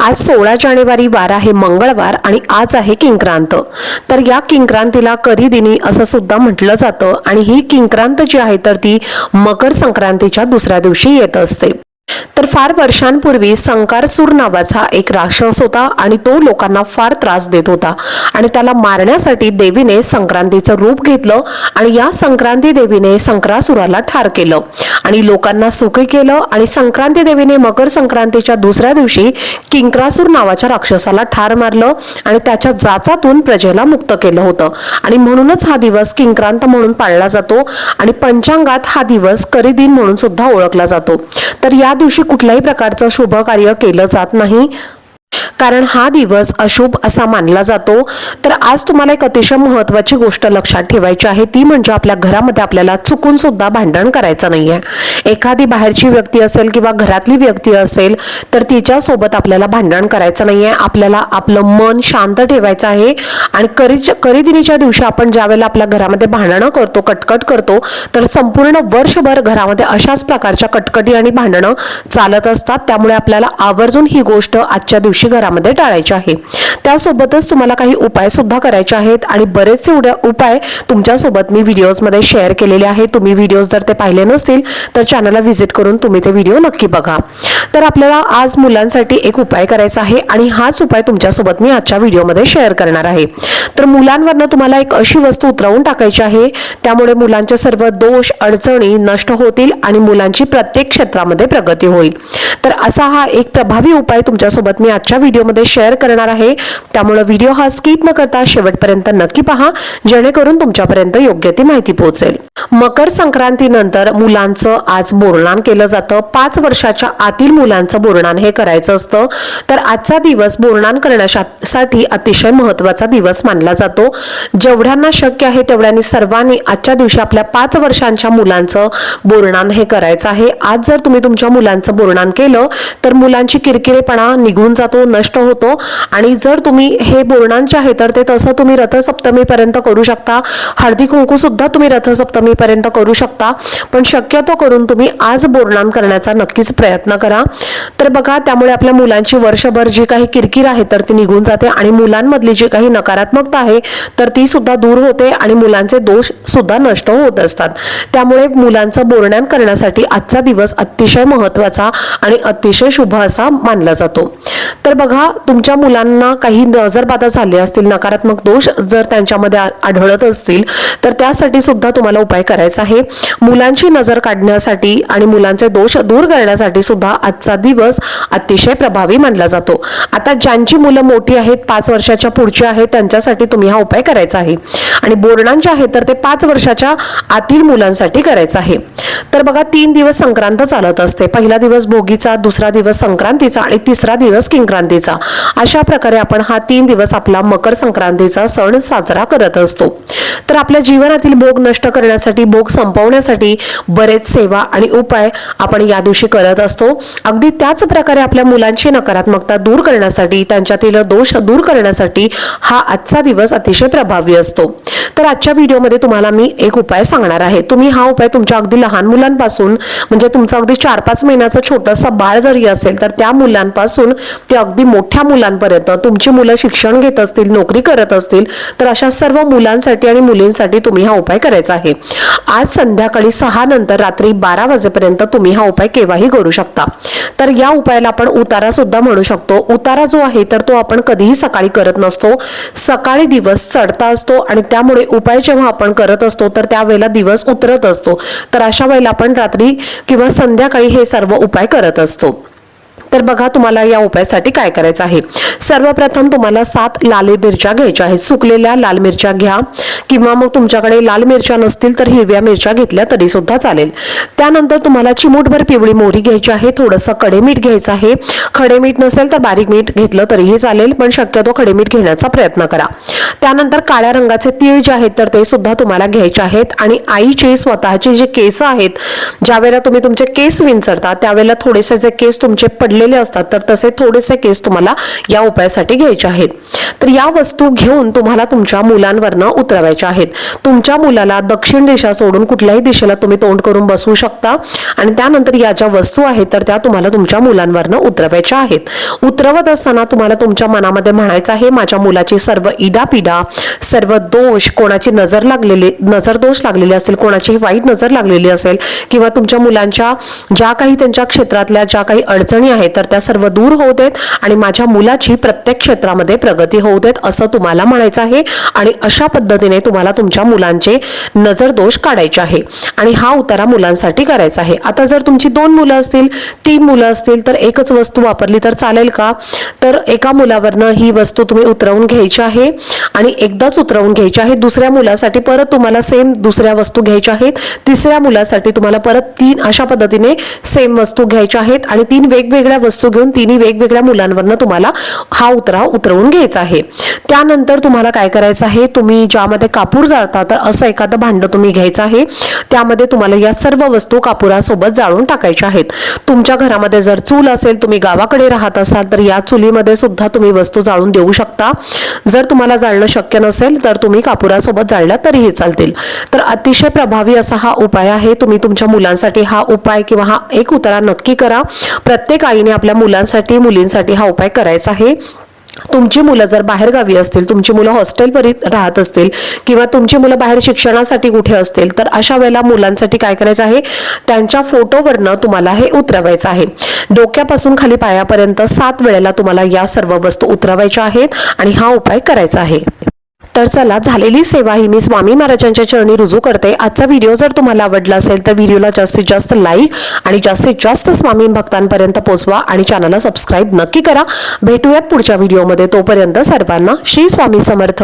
आज सोळा जानेवारी वार आहे मंगळवार आणि आज आहे किंक्रांत. तर या किंक्रांतीला करी असं सुद्धा म्हटलं जातं आणि ही किंक्रांत जी आहे तर ती मकर संक्रांतीच्या दुसऱ्या दिवशी येत असते. तर फार वर्षांपूर्वी संकारसूर नावाचा एक राक्षस होता आणि तो लोकांना फार त्रास देत होता. आणि त्याला मारण्यासाठी देवीने संक्रांतीचं रूप घेतलं आणि या संक्रांती देवीने संक्रासुराला ठार केलं. आणि लोकांना सुखी केलं आणि संक्रांती देवीने मकर संक्रांतीच्या दुसऱ्या दिवशी किंक्रासूर नावाच्या राक्षसाला ठार मारलं आणि त्याच्या जाचातून प्रजेला मुक्त केलं होतं. आणि म्हणूनच हा दिवस किंक्रांत म्हणून पाळला जातो आणि पंचांगात हा दिवस करी दिन म्हणून सुद्धा ओळखला जातो. तर या दिवशी कुठल्याही प्रकारचं शुभ कार्य केलं जात नाही. कारण हा दिवस अशुभ असा मानला जातो. तर आज तुम्हाला एक अतिशय महत्वाची गोष्ट लक्षात ठेवायची आहे. ती म्हणजे आपल्या घरामध्ये आपल्याला चुकून सुद्धा भांडण करायचं नाहीये. एखादी बाहेरची व्यक्ती असेल किंवा घरातली व्यक्ती असेल तर तिच्या सोबत आपल्याला भांडण करायचं नाहीये. आपल्याला आपलं मन शांत ठेवायचं आहे. आणि करी करीदिनीच्या दिवशी आपण ज्यावेळेला आपल्या घरामध्ये भांडणं करतो कटकट करतो तर संपूर्ण वर्षभर घरामध्ये अशाच प्रकारच्या कटकटी आणि भांडणं चालत असतात. त्यामुळे आपल्याला आवर्जून ही गोष्ट आजच्या दिवशी घरामध्ये टाळायचे आहे. त्यासोबतच तुम्हाला काही उपाय सुद्धा करायचे आहेत आणि बरेचसे उड्या उपाय तुमच्यासोबत मी व्हिडिओजमध्ये शेअर केलेले आहेत तुम्ही व्हिडिओज जर ते पाहिले नसतील तर चॅनलला व्हिजिट करून तुम्ही ते व्हिडिओ नक्की बघा. तर आपल्याला आज मुलांसाठी एक उपाय करायचा आहे आणि हाच उपाय तुमच्यासोबत मी आजच्या व्हिडिओमध्ये शेअर करणार आहे. तर मुलांवरनं तुम्हाला एक अशी वस्तू उतरवून टाकायची आहे त्यामुळे मुलांचे सर्व दोष अडचणी नष्ट होतील आणि मुलांची प्रत्येक क्षेत्रामध्ये प्रगती होईल. तर असा हा एक प्रभावी उपाय तुमच्यासोबत मी आजच्या व्हिडिओमध्ये शेअर करणार आहे. त्यामुळे व्हिडिओ हा स्किप न करता शेवटपर्यंत नक्की पहा जेणेकरून तुमच्यापर्यंत योग्य ती माहिती पोहोचेल. मकर संक्रांतीनंतर मुलांचं आज बोरणान केलं जातं. पाच वर्षाच्या आतील मुलांचं बोरणान हे करायचं असतं. तर आजचा दिवस बोरणान करण्यासाठी अतिशय महत्त्वाचा दिवस मानला जातो. जेवढ्यांना शक्य आहे तेवढ्यांनी सर्वांनी आजच्या दिवशी आपल्या पाच वर्षांच्या मुलांचं बोरणान हे करायचं आहे. आज जर तुम्ही तुमच्या मुलांचं बोरणान केलं तर मुलांची किरकिरेपणा निघून जातो नष्ट होतो. आणि जर तुम्ही हे बोरणान जे आहे तर ते तसं तुम्ही रथसप्तमीपर्यंत करू शकता. हळदी कुंकू सुद्धा तुम्ही रथसप्तमी पर्यंत करू शकता. पण शक्यतो करून तुम्ही आज बोरणाम करण्याचा नक्कीच प्रयत्न करा. तर बघा त्यामुळे आपल्या मुलांची वर्षभर जी काही किरकिर आहे तर ती निघून जाते आणि मुलांमधली जी काही नकारात्मकता आहे तर ती सुद्धा दूर होते आणि मुलांचे दोष सुद्धा नष्ट होत असतात. त्यामुळे मुलांचं बोरण्यान करण्यासाठी आजचा दिवस अतिशय महत्त्वाचा आणि अतिशय शुभ असा मानला जातो. तर बघा तुमच्या मुलांना काही नजरबाधा झाले असतील नकारात्मक दोष जर त्यांच्यामध्ये आढळत असतील तर त्यासाठी सुद्धा तुम्हाला उपाय करायचा आहे. मुलांची नजर काढण्यासाठी आणि मुलांचे दोष दूर करण्यासाठी सुद्धा आजचा दिवस अतिशय प्रभावी मानला जातो. आता ज्यांची मुलं मोठी आहेत पाच वर्षाच्या पुढची आहेत त्यांच्यासाठी तुम्ही हा उपाय करायचा आहे. आणि बोर्डांचे आहेत तर ते पाच वर्षाच्या आतील मुलांसाठी करायचं आहे. तर बघा तीन दिवस संक्रांत चालत असते. पहिला दिवस भोगीचा दुसरा दिवस संक्रांतीचा आणि तिसरा दिवस किंक्रांतीचा. अशा प्रकारे आपण हा तीन दिवस आपला मकर संक्रांतीचा सण साजरा करत असतो. तर आपल्या जीवनातील भोग नष्ट करण्यासाठी भोग संपवण्यासाठी बरेच सेवा आणि उपाय आपण या दिवशी करत असतो. अगदी त्याच प्रकारे आपल्या मुलांची नकारात्मकता दूर करण्यासाठी त्यांच्यातील दोष दूर करण्यासाठी हा आजचा दिवस अतिशय प्रभावी असतो. तर आजच्या व्हिडिओमध्ये तुम्हाला मी एक उपाय सांगणार आहे. तुम्ही हा उपाय तुमच्या अगदी लहान मुलांपासून म्हणजे तुमचं अगदी चार पाच महिन्याचं छोटंसं बाळ जरी असेल तर त्या मुलांपासून ते अगदी मोठ्या मुलांपर्यंत तुमची मुलं शिक्षण घेत असतील नोकरी करत असतील तर अशा सर्व मुलांसाठी आणि मुलींसाठी तुम्ही हा उपाय करायचा आहे. आज संध्याकाळी सहा नंतर रात्री बारा वाजेपर्यंत तुम्ही हा उपाय केव्हाही करू शकता. तर या उपायाला आपण उतारा सुद्धा म्हणू शकतो. उतारा जो आहे तर तो आपण कधीही सकाळी करत नसतो. सकाळी दिवस चढता असतो आणि त्यामुळे उपाय जेव्हा आपण करत असतो तर त्यावेळेला दिवस उतरत असतो. तर अशा वेळेला आपण रात्री किंवा संध्याकाळी हे सर्व उपाय करत असतो. तर बघा तुम्हाला या उपायासाठी काय करायचं आहे. सर्वप्रथम तुम्हाला सात लाल मिरच्या घ्यायच्या आहेत. सुकलेल्या लाल मिरच्या घ्या किंवा मग तुमच्याकडे लाल मिरच्या नसतील तर हिरव्या मिरच्या घेतल्या तरी सुद्धा चालेल. त्यानंतर तुम्हाला चिमूटभर पिवळी मोहरी घ्यायची आहे. थोडंसं खडे मीठ घ्यायचं आहे. खडे मीठ नसेल तर बारीक मीठ घेतलं तरीही चालेल पण शक्यतो खडे मीठ घेण्याचा प्रयत्न करा. त्यानंतर काळ्या रंगाचे तीळ जे आहेत तर ते सुद्धा तुम्हाला घ्यायचे आहेत आणि आईचे स्वतःचे जे केस आहेत ज्यावेळेला तुम्ही तुमचे केस विंचरता त्यावेळेला थोडेसे जे केस तुमचे पडले उरलेले असतात तर तसे थोडेसे केस तुम्हाला या उपायासाठी घ्यायचे आहेत. तर या वस्तू घेऊन तुम्हाला तुमच्या मुलांवरनं उतरवायच्या आहेत. तुमच्या मुलाला दक्षिण दिशा सोडून कुठल्याही दिशेला तुम्ही तोंड करून बसवू शकता आणि त्यानंतर या ज्या वस्तू आहेत तर त्या तुम्हाला तुमच्या मुलांवरनं उतरवायच्या आहेत. उतरवत असताना तुम्हाला तुमच्या मनामध्ये म्हणायचं आहे माझ्या मुलाची सर्व इडापिडा सर्व दोष कोणाची नजर लागलेली नजर दोष लागलेले असेल कोणाची वाईट नजर लागलेली असेल किंवा तुमच्या मुलांच्या ज्या काही त्यांच्या क्षेत्रातल्या ज्या काही अडचणी आहेत तर त्या सर्व दूर होऊ देत आणि माझ्या मुलाची प्रत्येक क्षेत्रामध्ये प्रगती होऊ देत असं तुम्हाला म्हणायचं आहे. आणि अशा पद्धतीने तुम्हाला तुमच्या मुलांचे नजर दोष काढायचे आहे. आणि हा उतारा मुलांसाठी करायचा आहे. आता जर तुमची दोन मुलं असतील तीन मुलं असतील तर एकच वस्तू वापरली तर चालेल का? तर एका मुलावरनं ही वस्तू तुम्ही उतरवून घ्यायची आहे आणि एकदाच उतरवून घ्यायची आहे. दुसऱ्या मुलासाठी परत तुम्हाला सेम दुसऱ्या वस्तू घ्यायच्या आहेत. तिसऱ्या मुलासाठी तुम्हाला परत तीन अशा पद्धतीने सेम वस्तू घ्यायच्या आहेत. आणि तीन वेगवेगळ्या वस्तू घेऊन तिन्ही वेगवेगळ्या मुलांवरनं तुम्हाला हा उतराव उतरवून घ्यायचा आहे. त्यानंतर तुम्हाला काय करायचं आहे तुम्ही ज्यामध्ये कापूर जाळता तर असं एखादं भांडं तुम्ही घ्यायचं आहे. त्यामध्ये तुम्हाला या सर्व वस्तू कापुरासोबत जाळून टाकायच्या आहेत. तुमच्या घरामध्ये जर चूल असेल तुम्ही गावाकडे राहत असाल तर या चुलीमध्ये सुद्धा तुम्ही वस्तू जाळून देऊ शकता. जर तुम्हाला जाळणं शक्य नसेल तर तुम्ही कापुरासोबत जाळल्या तरीही चालतील. तर अतिशय प्रभावी असा हा उपाय आहे. तुम्ही तुमच्या मुलांसाठी हा उपाय किंवा हा एक उतारा नक्की करा. प्रत्येक आईने आपल्या मुलांसाठी मुलींसाठी हा उपाय करायचा आहे. तुमची मुलं जर बाहेरगावी असतील तुमची मुलं हॉस्टेलवर राहत असतील किंवा तुमची मुलं बाहेर शिक्षणासाठी कुठे असतील तर अशा वेळेला मुलांसाठी काय करायचं आहे? त्यांच्या फोटोवरनं तुम्हाला हे उतरवायचं आहे. डोक्यापासून खाली पायापर्यंत सात वेळेला तुम्हाला या सर्व वस्तू उतरवायच्या आहेत आणि हा उपाय करायचा आहे. तर चला झालेली सेवा ही मी स्वामी महाराजांच्या चरणी रुजू करते. आजचा व्हिडिओ जर तुम्हाला आवडला असेल तर व्हिडिओला जास्तीत जास्त लाईक आणि जास्तीत जास्त स्वामी भक्तांपर्यंत पोहोचवा आणि चॅनलला सबस्क्राईब नक्की करा. भेटूयात पुढच्या व्हिडिओमध्ये तोपर्यंत सर्वांना श्री स्वामी समर्थ.